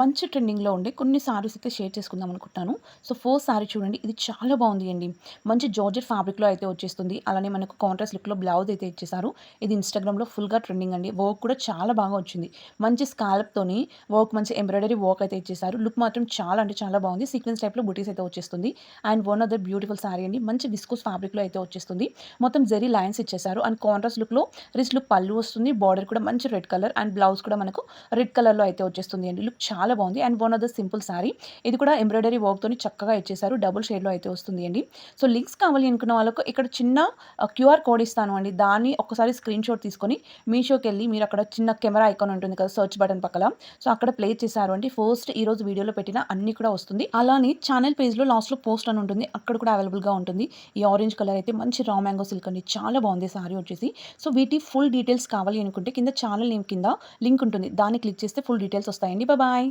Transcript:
మంచి ట్రెండింగ్లో ఉండే కొన్ని సారీస్ అయితే షేర్ చేసుకుందాం అనుకుంటున్నాను. సో ఫోర్ సారీ చూడండి ఇది చాలా బాగుంది అండి. మంచి జార్జెట్ ఫ్యాబ్రిక్లో అయితే వచ్చేస్తుంది. అలానే మనకు కాంట్రాస్ట్ లుక్లో బ్లౌజ్ అయితే ఇచ్చేసారు ఇది ఇన్స్టాగ్రామ్లో ఫుల్గా ట్రెండింగ్ అండి. వర్క్ కూడా చాలా బాగా వచ్చింది. మంచి స్కాల్ప్తోని వర్క్ మంచి ఎంబ్రాయిడరీ వర్క్ అయితే ఇచ్చేసారు లుక్ మాత్రం చాలా అంటే చాలా బాగుంది. సీక్వెన్స్ టైప్లో బుటీస్ అయితే వచ్చేస్తుంది. And one other beautiful sari అండి. మంచి విస్కోస్ ఫ్యాబ్రిక్లో అయితే వచ్చేస్తుంది. మొత్తం జెరీ లైన్స్ ఇచ్చేసారు అండ్ కాంట్రాస్ట్ లుక్లో రిచ్ లుక్ పళ్ళు వస్తుంది. బార్డర్ కూడా మంచి రెడ్ కలర్ అండ్ బ్లౌజ్ కూడా మనకు రెడ్ కలర్లో అయితే వచ్చేస్తుంది అండి. లుక్ చాలా చాలా బాగుంది. And one of the simple sari. ఇది కూడా ఎంబ్రాయిడరీ వర్క్తో చక్కగా ఇచ్చేసారు డబుల్ షేడ్లో అయితే వస్తుంది అండి. సో లింక్స్ కావాలి అనుకున్న వాళ్ళకు ఇక్కడ చిన్న క్యూఆర్ కోడ్ ఇస్తాను అండి. దాన్ని ఒకసారి స్క్రీన్ షాట్ తీసుకొని మీషోకి వెళ్ళి మీరు అక్కడ చిన్న కెమెరా ఐకాన్ ఉంటుంది కదా సర్చ్ బటన్ పక్కన సో అక్కడ ప్లే చేశారు అండి. ఫస్ట్ ఈ రోజు వీడియోలో పెట్టిన అన్ని కూడా వస్తుంది. అలానే ఛానల్ పేజ్లో లాస్ట్లో పోస్ట్ అని ఉంటుంది. అక్కడ కూడా అవైలబుల్గా ఉంటుంది. ఈ ఆరెంజ్ కలర్ అయితే మంచి రా మ్యాంగో సిల్క్ అండి. చాలా బాగుంది సారీ వచ్చేసి. సో వీటి ఫుల్ డీటెయిల్స్ కావాలి అనుకుంటే కింద ఛానల్ నేమ్ కింద లింక్ ఉంటుంది. దాన్ని క్లిక్ చేస్తే ఫుల్ డీటెయిల్స్ వస్తాయండి. బాయ్.